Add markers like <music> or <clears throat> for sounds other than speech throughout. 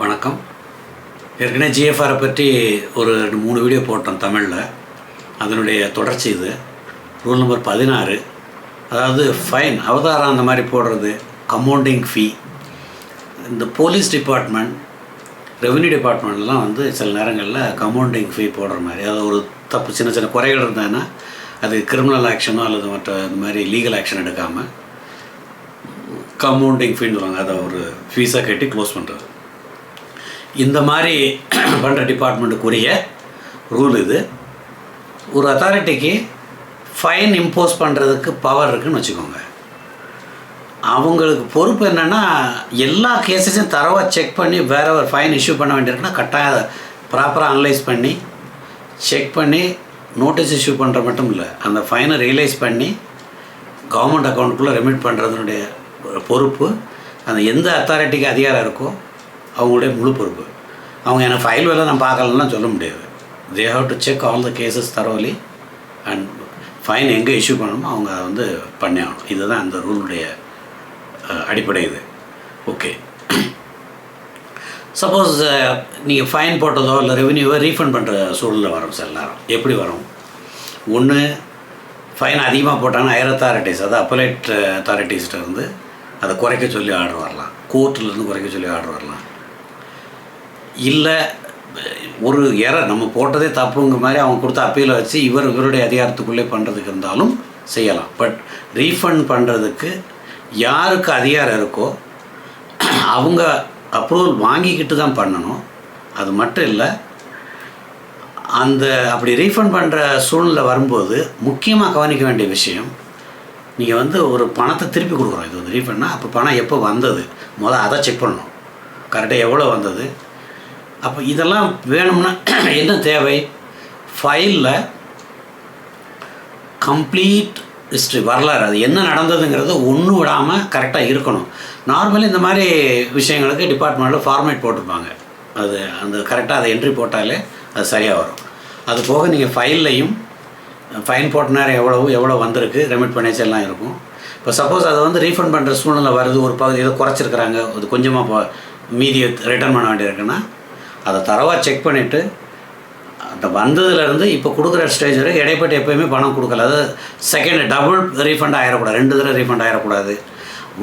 வணக்கம். ஏற்கனவே ஜிஎஃப்ஆரை பற்றி ஒரு ரெண்டு மூணு வீடியோ போட்டோம் தமிழில். அதனுடைய தொடர்ச்சி இது. ரூல் நம்பர் பதினாறு. அதாவது ஃபைன் அவதாரம் அந்த மாதிரி போடுறது கம்பவுண்டிங் ஃபீ இந்த போலீஸ் டிபார்ட்மெண்ட் ரெவென்யூ டிபார்ட்மெண்ட்லாம் வந்து சில நேரங்களில் கம்பவுண்டிங் ஃபீ போடுற மாதிரி. அதாவது ஒரு தப்பு சின்ன சின்ன குறைகள் இருந்ததுன்னா அது கிரிமினல் ஆக்ஷனோ அல்லது மற்ற இந்த மாதிரி லீகல் ஆக்ஷன் எடுக்காமல் கம்பவுண்டிங் ஃபீன்னு சொல்லுவாங்க. அதை ஒரு ஃபீஸாக கட்டி க்ளோஸ் பண்ணுறது இந்த மாதிரி பண்ணுற டிபார்ட்மெண்ட்டுக்குரிய ரூல் இது. ஒரு அத்தாரிட்டிக்கு ஃபைன் இம்போஸ் பண்ணுறதுக்கு பவர் இருக்குதுன்னு வச்சுக்கோங்க. அவங்களுக்கு பொறுப்பு என்னென்னா எல்லா கேசஸையும் தரவாக செக் பண்ணி வேற ஒரு ஃபைன் இஷ்யூ பண்ண வேண்டியிருக்குன்னா கட்டாயம் ப்ராப்பராக அனலைஸ் பண்ணி செக் பண்ணி நோட்டீஸ் இஷ்யூ பண்ணுற மட்டும் இல்லை அந்த ஃபைனை ரியலைஸ் பண்ணி கவர்மெண்ட் அக்கௌண்ட்டுக்குள்ளே ரெமிட் பண்ணுறதுனுடைய பொறுப்பு அந்த எந்த அத்தாரிட்டிக்கு அதிகாரம் இருக்கோ அவங்களுடைய முழு பொறுப்பு. அவங்க எனக்கு ஃபைல் வேலை நான் பார்க்கலன்னா சொல்ல முடியாது. They have to check all the cases thoroughly and fine எங்கே இஷ்யூ பண்ணணுமோ அவங்க அதை வந்து பண்ணி ஆகணும். இதுதான் அந்த ரூலுடைய அடிப்படை இது. ஓகே சப்போஸ் நீங்கள் ஃபைன் போட்டதோ இல்லை ரெவென்யூவோ ரீஃபண்ட் பண்ணுற சூழலில் வரும் சார் எல்லாரும். எப்படி வரும்? ஒன்று ஃபைன் அதிகமாக போட்டாங்கன்னா ஹையர் அத்தாரிட்டிஸ் அதாவது அப்பலேட் அத்தாரிட்டிஸ்கிட்ட இருந்து அதை குறைக்க சொல்லி ஆர்டர் வரலாம். கோர்ட்லேருந்து குறைக்க சொல்லி ஆர்டர் வரலாம். இல்லை ஒரு எர நம்ம போட்டதே தப்புங்க மாதிரி அவங்க கொடுத்த அப்பீலை வச்சு இவர் இவருடைய அதிகாரத்துக்குள்ளே பண்ணுறதுக்கு இருந்தாலும் செய்யலாம். பட் ரீஃபண்ட் பண்ணுறதுக்கு யாருக்கு அதிகாரம் இருக்கோ அவங்க அப்ரூவல் வாங்கிக்கிட்டு தான் பண்ணணும். அது மட்டும் இல்லை அந்த அப்படி ரீஃபண்ட் பண்ணுற சூழ்நிலை வரும்போது முக்கியமாக கவனிக்க வேண்டிய விஷயம் நீங்கள் வந்து ஒரு பணத்தை திருப்பி கொடுக்குறோம் இது வந்து ரீஃபண்ட்னா அப்போ பணம் எப்போ வந்தது? முதல் அதை செக் பண்ணணும். கரெக்டாக எவ்வளோ வந்தது? அப்போ இதெல்லாம் வேணும்னா <clears throat> என்ன தேவை? ஃபைலில் கம்ப்ளீட் ஹிஸ்ட்ரி வரலாறு அது என்ன நடந்ததுங்கிறது ஒன்று விடாமல் கரெக்டாக இருக்கணும். நார்மலி இந்த மாதிரி விஷயங்களுக்கு டிபார்ட்மெண்ட்டில் ஃபார்மேட் போட்டிருப்பாங்க. அது அந்த கரெக்டாக அதை என்ட்ரி போட்டாலே அது சரியாக வரும். அது போக நீங்கள் ஃபைல்லையும் ஃபைன் போட்ட நேரம் எவ்வளவு எவ்வளோ வந்திருக்கு ரெமிட் பண்ணிச்சு எல்லாம் இருக்கும். இப்போ சப்போஸ் அதை வந்து ரீஃபண்ட் பண்ணுற சூழ்நிலை வருது ஒரு பகுதி ஏதோ குறைச்சிருக்கிறாங்க அது கொஞ்சமாக மீதியை ரிட்டர்ன் பண்ண வேண்டியிருக்குன்னா அதை தரவாக செக் பண்ணிவிட்டு அந்த வந்ததுலேருந்து இப்போ கொடுக்குற ஸ்டேஜ் வரைக்கும் இடைப்பட்டு எப்போயுமே பணம் கொடுக்கல. அது செகண்ட் டபுள் ரீஃபண்ட் ஆகிடக்கூடாது ரெண்டு தடவை ரீஃபண்ட் ஆகிடக்கூடாது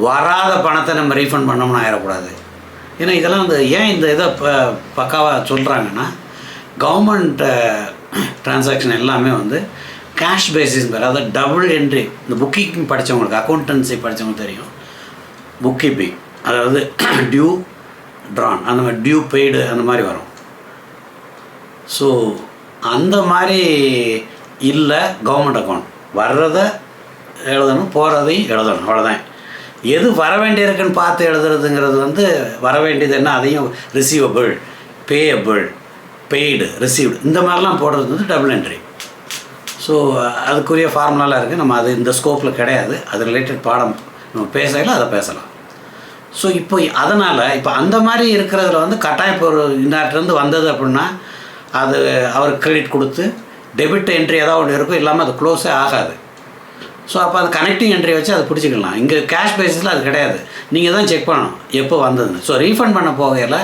வராத பணத்தை நம்ம ரீஃபண்ட் பண்ணோம்னு ஆகிடக்கூடாது ஏன்னா இதெல்லாம் வந்து ஏன் இந்த இதை ப பக்காவாக சொல்கிறாங்கன்னா கவர்மெண்ட் டிரான்சாக்ஷன் எல்லாமே வந்து கேஷ் பேசிஸ் பேர் அதாவது டபுள் என்ட்ரி இந்த புக்கிங் படித்தவங்களுக்கு அக்கௌண்டன்சி படித்தவங்களுக்கு தெரியும். புக் கீப்பிங் அதாவது டியூ ட்ரான் அந்த மாதிரி டியூ பெய்டு அந்த மாதிரி வரும். ஸோ அந்த மாதிரி இல்லை கவர்மெண்ட் அக்கௌண்ட் வர்றதை எழுதணும் போகிறதையும் எழுதணும். அவ்வளோதான் எது வர வேண்டியிருக்குன்னு பார்த்து எழுதுறதுங்கிறது வந்து வர வேண்டியது என்ன? அதையும் ரிசீவபிள் பேயபிள் பெய்டு ரிசீவ்டு இந்த மாதிரிலாம் போடுறது வந்து டபுள் என்ட்ரி ஸோ அதுக்குரிய ஃபார்முலாலாம் இருக்குது நம்ம அது இந்த ஸ்கோப்பில் கிடையாது. அது ரிலேட்டட் பாடம். நம்ம பேசல அதை பேசலாம். ஸோ இப்போ அதனால் இப்போ அந்த மாதிரி இருக்கிறதுல வந்து கட்டாய இப்போ வந்தது அப்படின்னா அது அவருக்கு கிரெடிட் கொடுத்து டெபிட் என்ட்ரி ஏதாவது ஒன்று இருக்கும் இல்லாமல் அது க்ளோஸே ஆகாது. ஸோ அப்போ அது கனெக்டிங் என்ட்ரி வச்சு அதை பிடிச்சிக்கலாம். இங்கே கேஷ் பேசிஸில் அது கிடையாது. நீங்கள் தான் செக் பண்ணணும் எப்போ வந்ததுன்னு. ஸோ ரீஃபண்ட் பண்ண போகையில்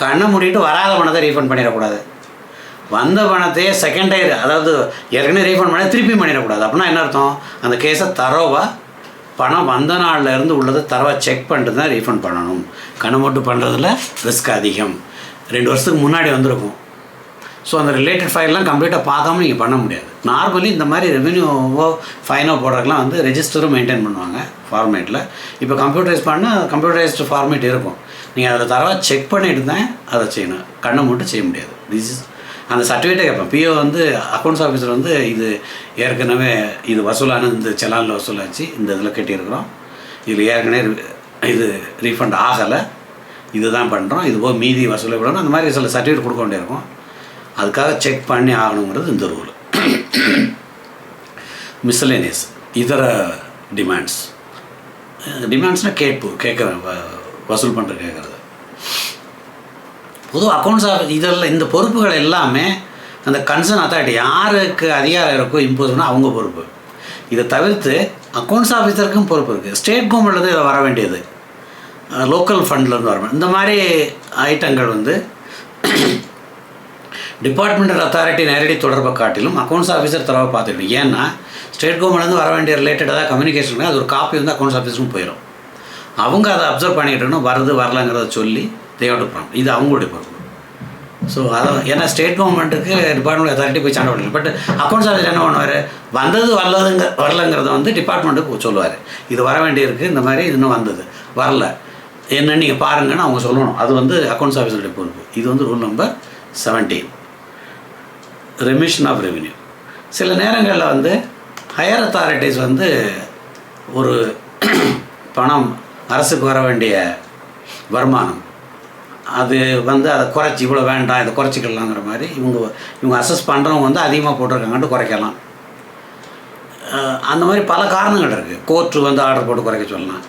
கண்ணை மூடிட்டு வராத பணத்தை ரீஃபண்ட் பண்ணிடக்கூடாது. வந்த பணத்தையே செகண்ட் டயர் அதாவது ஏற்கனவே ரீஃபண்ட் பண்ண திருப்பி பண்ணிடக்கூடாது. அப்படின்னா என்ன அர்த்தம்? அந்த கேஸை தரோவாக பணம் வந்த நாளில் இருந்து உள்ளதை தரவா செக் பண்ணிட்டு தான் ரீஃபண்ட் பண்ணணும். கண்ணை பண்ணுறதுல ரிஸ்க் அதிகம். ரெண்டு வருஷத்துக்கு முன்னாடி வந்திருக்கும். ஸோ அந்த ரிலேட்டட் ஃபைல்லாம் கம்ப்ளீட்டாக பார்க்காம நீங்கள் பண்ண முடியாது. நார்மலி இந்த மாதிரி ரெவென்யூவோ ஃபைனோ போடுறதுலாம் வந்து ரெஜிஸ்டரும் மெயின்டைன் பண்ணுவாங்க ஃபார்மேட்டில் இப்போ கம்ப்யூட்டரைஸ் பண்ணால் கம்ப்யூட்டரைஸ்டு ஃபார்மேட் இருக்கும். நீங்கள் அதில் தரவா செக் பண்ணிட்டு தான் அதை செய்யணும். கண்ணை மட்டும் செய்ய முடியாது. திஸ் இஸ் அந்த சர்டிஃபிகேட்டை கேட்பேன். பிஓ வந்து அக்கௌண்ட்ஸ் ஆஃபீஸர் வந்து இது ஏற்கனவே இது வசூலான இந்த செலானில் வசூலாச்சு. இந்த இதில் கட்டியிருக்கிறோம். இதில் ஏற்கனவே இது ரீஃபண்ட் ஆகலை. இதுதான் பண்ணுறோம். இது போக மீதி வசூலை விடணும். அந்த மாதிரி சில சர்டிஃபிகேட் கொடுக்க வேண்டியிருக்கும். அதுக்காக செக் பண்ணி ஆகணுங்கிறது இந்த ரூல் மிஸ்லேனியஸ் இதர டிமாண்ட்ஸ் டிமாண்ட்ஸ்னால் கேட்பு கேட்க வசூல் பண்ணுற கேட்குறது. பொதுவாக அக்கௌண்ட்ஸ் ஆஃப் இதெல்லாம் இந்த பொறுப்புகள் எல்லாமே அந்த கன்சர்ன் அத்தாரிட்டி யாருக்கு அதிகாரம் இருக்கோ இம்போஸ் பண்ணால் அவங்க பொறுப்பு. இதை தவிர்த்து அக்கௌண்ட்ஸ் ஆஃபீஸருக்கும் பொறுப்பு இருக்குது ஸ்டேட் கவர்மெண்ட்லேருந்து இதை வர வேண்டியது. லோக்கல் ஃபண்ட்லேருந்து வர இந்த மாதிரி ஐட்டங்கள் வந்து டிபார்ட்மெண்டல் அத்தாரிட்டி நேரடி தொடர்பை காட்டிலும் அக்கௌண்ட்ஸ் ஆஃபீஸர் தரவை பார்த்துக்கணும் ஏன்னா ஸ்டேட் கவர்மெண்ட்லேருந்து வர வேண்டிய ரிலேட்டடாக கம்யூனிகேஷன் அது ஒரு காப்பி வந்து அக்கௌண்ட்ஸ் ஆஃபீஸரும் போயிடும் அவங்க அதை அப்சர்வ் பண்ணிக்கிட்டணும் வருது வரலங்கிறத சொல்லி தேவோட ப்ராப்ளம் இது அவங்களுடைய பொறுப்பு. ஸோ அதான் ஏன்னா ஸ்டேட் கவர்மெண்ட்டுக்கு டிபார்ட்மெண்ட் அத்தாரிட்டி போய் சண்டை பண்ணல பட் அக்கௌண்ட்ஸ் ஆஃபீஸர் என்ன பண்ணுவார்? வந்தது வரலதுங்க வரலங்கிறத வந்து டிபார்ட்மெண்ட்டுக்கு சொல்லுவார். இது வர வேண்டியிருக்கு இந்த மாதிரி இன்னும் வந்தது. வரல. என்னன்னு நீங்கள் பாருங்கன்னு அவங்க சொல்லணும். அது வந்து அக்கௌண்ட்ஸ் ஆஃபீஸருடைய பொறுப்பு. இது வந்து rule number seventeen remission of revenue சில நேரங்களில் வந்து ஹையர் அத்தாரிட்டிஸ் வந்து ஒரு <clears throat> பணம் அரசுக்கு வர வேண்டிய வருமானம் அது வந்து அதை குறைச்சி இவ்வளோ வேண்டாம் இதை குறைச்சிக்கலாங்கிற மாதிரி இவங்க இவங்க அசஸ் பண்ணுறவங்க வந்து அதிகமாக போட்டிருக்காங்கன்ட்டு குறைக்கலாம். அந்த மாதிரி பல காரணங்கள் இருக்குது கோர்ட்டு வந்து ஆர்டர் போட்டு குறைக்க சொல்லலாம்.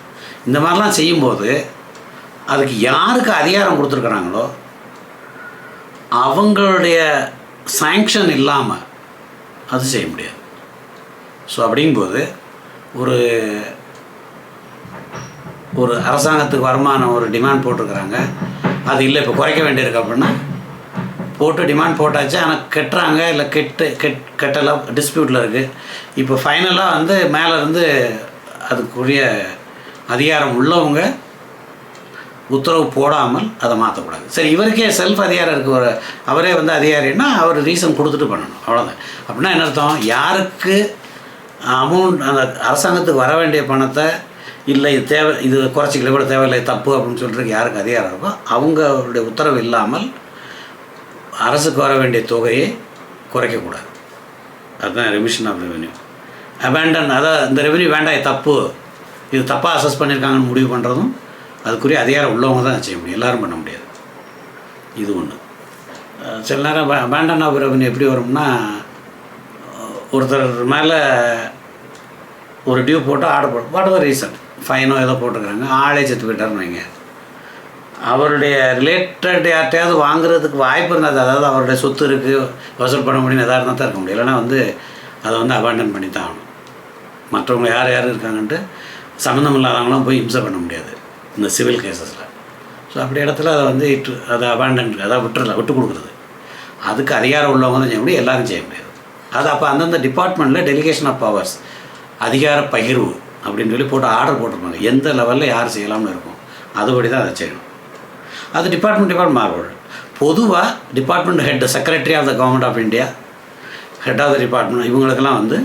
இந்த மாதிரிலாம் செய்யும்போது அதுக்கு யாருக்கு அதிகாரம் கொடுத்துருக்குறாங்களோ அவங்களுடைய சாங்ஷன் இல்லாமல் அது செய்ய முடியாது. ஸோ அப்படிங்கும்போது ஒரு ஒரு அரசாங்கத்துக்கு வருமானம் ஒரு டிமாண்ட் போட்டிருக்கிறாங்க. அது இல்லை இப்போ குறைக்க வேண்டியிருக்கு அப்படின்னா போட்டு டிமாண்ட் போட்டாச்சு ஆனால் கெட்டுறாங்க இல்லை கெட்டு கெட் கெட்டலாம் டிஸ்பியூட்டில் இருக்குது இப்போ ஃபைனலாக வந்து மேலேருந்து அதுக்குரிய அதிகாரம் உள்ளவங்க உத்தரவு போடாமல் அதை மாற்றக்கூடாது. சரி இவருக்கே செல்ஃப் அதிகாரம் இருக்கு ஒரு அவரே வந்து அதிகாரின்னா அவர் ரீசன் கொடுத்துட்டு பண்ணணும் அவ்வளோதான் அப்படின்னா என்ன அர்த்தம்? யாருக்கு அமௌண்ட் அந்த அரசாங்கத்துக்கு வர வேண்டிய பணத்தை இல்லை இது தேவை இது குறைச்சிக்கல கூட தேவையில்லை தப்பு அப்படின்னு சொல்கிறதுக்கு யாருக்கு அதிகாரம் இருக்கோ அவங்களுடைய உத்தரவு இல்லாமல் அரசுக்கு வர வேண்டிய தொகையை குறைக்கக்கூடாது. அதுதான் ரெமிஷன் ஆஃப் ரெவென்யூ அபேண்டன் அதான் இந்த ரெவென்யூ வேண்டாம் தப்பு. இது தப்பாக அசஸ் பண்ணியிருக்காங்கன்னு முடிவு பண்ணுறதும் அதுக்குரிய அதிகாரம் உள்ளவங்க தான் செய்ய முடியும். எல்லோரும் பண்ண முடியாது. இது ஒன்று சில நேரம் அபேண்டன் ஆஃப் ரெவென்யூ எப்படி வரும்னா ஒருத்தர் மேலே ஒரு டியூ போட்டு ஆர்டர் போட்டு வாட் எவர் ரீசன் ஃபைனோ ஏதோ போட்டிருக்காங்க. ஆளே செத்து போயிட்டாருன்னு வைங்க. அவருடைய ரிலேட்டட் யார்ட்டையாவது வாங்குறதுக்கு வாய்ப்பு இருந்தது அதாவது அவருடைய சொத்து இருக்குது வசூல் பண்ண முடியும் எதாக இருந்தால் தான் இருக்க முடியும். இல்லைன்னா வந்து அதை வந்து அபாண்டன் பண்ணி தான் ஆகணும். மற்றவங்க யார் யார் இருக்காங்கன்ட்டு சம்மந்தம் இல்லாதவங்களாம் போய் இம்சை பண்ண முடியாது இந்த சிவில் கேசஸில் ஸோ அப்படி இடத்துல அதை வந்து இட்டு அதை அபாண்டன் அதை விட்டுறல விட்டு கொடுக்குறது. அதுக்கு அதிகாரம் உள்ளவங்க தான் செய்ய முடியும் எல்லாரும் செய்ய முடியாது. அது அப்போ அந்தந்த டிபார்ட்மெண்ட்டில் டெலிகேஷன் ஆஃப் பவர்ஸ் அதிகார பகிர்வு அப்படின்னு சொல்லி போட்டு ஆர்டர் போட்டிருப்பாங்க. எந்த லெவலில் யார் செய்யலாம்னு இருக்கும். அதுபடி தான் அதை செய்யணும். அது டிபார்ட்மெண்ட் டிபார்ட்மெண்ட் மாறுபடும். பொதுவாக department head secretary of the government of India head of the department இவங்களுக்கெல்லாம் வந்து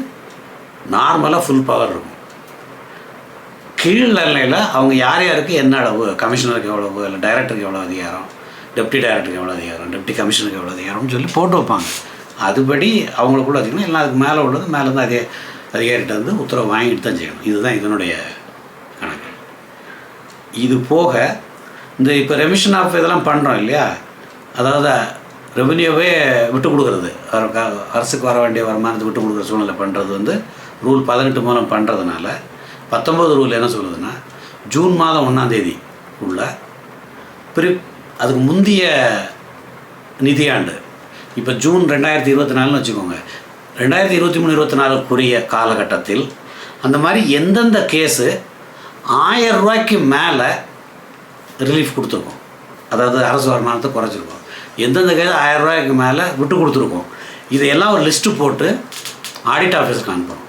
நார்மலாக ஃபுல் பவர் இருக்கும். கீழ் நிலையில் அவங்க யார் யாருக்கு என்ன அளவு கமிஷனருக்கு எவ்வளவு இல்லை டைரக்டருக்கு எவ்வளோ அதிகாரம் டெப்டி டைரக்டருக்கு எவ்வளோ அதிகாரம் டெப்டி கமிஷனருக்கு எவ்வளோ அதிகாரம்னு சொல்லி போட்டு வைப்பாங்க. அதுபடி அவங்களுக்குள்ள அதிகமாக எல்லாம் அதுக்கு மேலே உள்ளது மேலேருந்து அதே அதிகாரிகிட்ட வந்து உத்தரவு வாங்கிட்டு தான் செய்யணும். இதுதான் இதனுடைய கணக்கு. இது போக இந்த இப்போ ரெமிஷன் ஆஃப் இதெல்லாம் பண்ணுறோம் இல்லையா? அதாவது ரெவென்யூவே விட்டு கொடுக்குறது. அரசுக்கு வர வேண்டிய வருமானத்தை விட்டு கொடுக்குற சூழ்நிலை பண்ணுறது வந்து ரூல் பதினெட்டு மூலம் பண்ணுறதுனால பத்தொம்பது ரூல் என்ன சொல்லுதுன்னா ஜூன் மாதம் ஒன்றாந்தேதி உள்ள பிரி அதுக்கு முந்தைய நிதியாண்டு. இப்போ ஜூன் ரெண்டாயிரத்தி இருபத்தி நாலுன்னு வச்சுக்கோங்க. ரெண்டாயிரத்தி இருபத்தி மூணு இருபத்தி நாலுக்குரிய காலகட்டத்தில் அந்த மாதிரி எந்தெந்த கேஸு ஆயிரம் ரூபாய்க்கு மேலே ரிலீஃப் கொடுத்துருக்கோம். அதாவது அரசு வருமானத்தை குறைச்சிருக்கோம். எந்தெந்த கேஸ் ஆயிரம் ரூபாய்க்கு மேலே விட்டு கொடுத்துருக்கோம். இதையெல்லாம் ஒரு லிஸ்ட்டு போட்டு ஆடிட் ஆஃபீஸுக்கு அனுப்புகிறோம்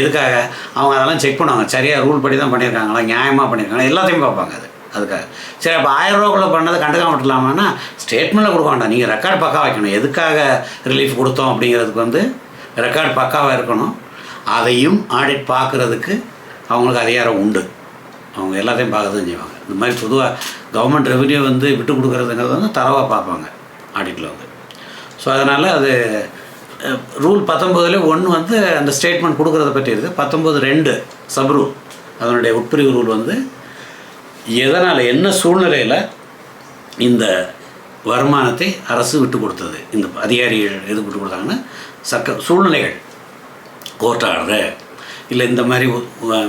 எதுக்காக? அவங்க அதெல்லாம் செக் பண்ணுவாங்க. சரியாக ரூல் படி தான் பண்ணியிருக்காங்களா? நியாயமாக பண்ணியிருக்காங்களா? எல்லாத்தையும் பார்ப்பாங்க அது. அதுக்காக. சரி அப்போ ஆயிரம் ரூபாக்குள்ளே பண்ணதை கண்டுக்காம விட்டுலாமான்னா ஸ்டேட்மெண்ட்டில் கொடுக்க வேண்டாம். நீங்கள் ரெக்கார்டு பக்கம் வைக்கணும். எதுக்காக ரிலீஃப் கொடுத்தோம் அப்படிங்கிறதுக்கு வந்து ரெக்கார்டு பக்காவாக இருக்கணும். அதையும் ஆடிட் பார்க்குறதுக்கு அவங்களுக்கு அதிகாரம் உண்டு. அவங்க எல்லாத்தையும் பார்க்க தான் செய்வாங்க. இந்த மாதிரி பொதுவாக கவர்மெண்ட் ரெவென்யூ வந்து விட்டு கொடுக்குறதுங்கிறது வந்து தரவாக பார்ப்பாங்க ஆடிட்டில் வந்து. ஸோ அதனால் அது ரூல் பத்தொம்போதுல ஒன்று வந்து அந்த ஸ்டேட்மெண்ட் கொடுக்குறத பற்றி இருக்குது பத்தொம்போது ரெண்டு சப் ரூல் அதனுடைய உட்பிரிவு ரூல் வந்து எதனால் என்ன சூழ்நிலையில் இந்த வருமானத்தை அரசு விட்டு கொடுத்தது. இந்த அதிகாரிகள் எது விட்டு கொடுத்தாங்கன்னா சக்க சூழ்நிலைகள் கோர்ட் ஆர்டர் இல்லை இந்த மாதிரி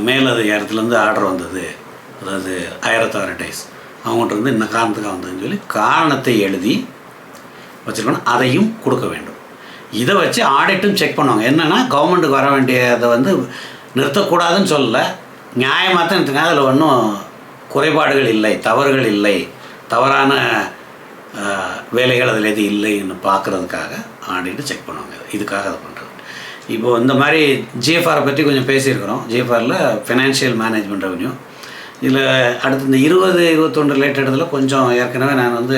மேலதிகாரத்துலேருந்து ஆர்டர் வந்தது. அதாவது ஹையர் அத்தாரிட்டிஸ் அவங்கள்ட்ட இருந்து இந்த காரணத்துக்காக வந்ததுன்னு சொல்லி காரணத்தை எழுதி வச்சுருக்கணும். அதையும் கொடுக்க வேண்டும். இதை வச்சு ஆடிட்டும் செக் பண்ணுவாங்க. என்னென்னா கவர்மெண்ட்டுக்கு வர வேண்டியதை வந்து நிறுத்தக்கூடாதுன்னு சொல்லலை. நியாயமாக தான் நிறுத்துங்க. அதில் ஒன்றும் குறைபாடுகள் இல்லை தவறுகள் இல்லை. தவறான வேலைகள் அதில் எது இல்லைன்னு பார்க்குறதுக்காக ஆடிட்டு செக் பண்ணுவாங்க. இதுக்காக அதை பண்ணுறது இப்போது இந்த மாதிரி ஜிஎஃப்ஆரை பற்றி கொஞ்சம் பேசியிருக்கிறோம். ஜிஎஃப்ஆரில் ஃபினான்ஷியல் மேனேஜ்மெண்ட் ரெவன்யூ இதில் அடுத்து இந்த இருபது இருபத்தொன்று ரிலேட்டடில் கொஞ்சம் ஏற்கனவே நான் வந்து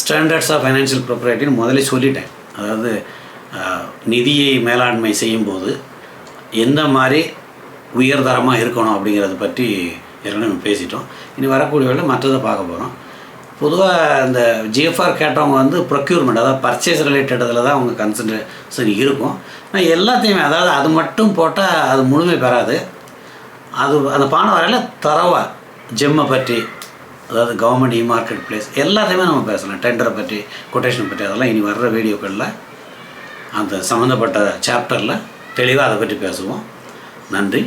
ஸ்டாண்டர்ட்ஸ் ஆஃப் ஃபைனான்ஷியல் ப்ராப்பர்ட்டின்னு முதல்ல சொல்லிட்டேன். அதாவது நிதியை மேலாண்மை செய்யும்போது எந்த மாதிரி உயர்தரமாக இருக்கணும் அப்படிங்கிறத பற்றி ஏற்கனவே நம்ம பேசிட்டோம். இனி வரக்கூடிய வேலை மற்றதை பார்க்க போகிறோம் பொதுவாக இந்த ஜிஎஃப்ஆர் கேட்டவங்க வந்து ப்ரொக்யூர்மெண்ட் அதாவது பர்ச்சேஸ் ரிலேட்டடில் தான் அவங்க கன்சன்ட்ரேஷன் இருக்கும். ஆனால் எல்லாத்தையுமே அதாவது அது மட்டும் போட்டால் அது முழுமை பெறாது. அது அந்த பானை வரையில் தரவாக ஜெம்மை பற்றி அதாவது கவர்மெண்ட் இ மார்க்கெட் பிளேஸ் எல்லாத்தையுமே நம்ம பேசலாம். டெண்டரை பற்றி கொட்டேஷனை பற்றி அதெல்லாம் இனி வர்ற வீடியோக்களில் அந்த சம்மந்தப்பட்ட சாப்டரில் தெளிவாக அதை பற்றி பேசுவோம். நன்றி.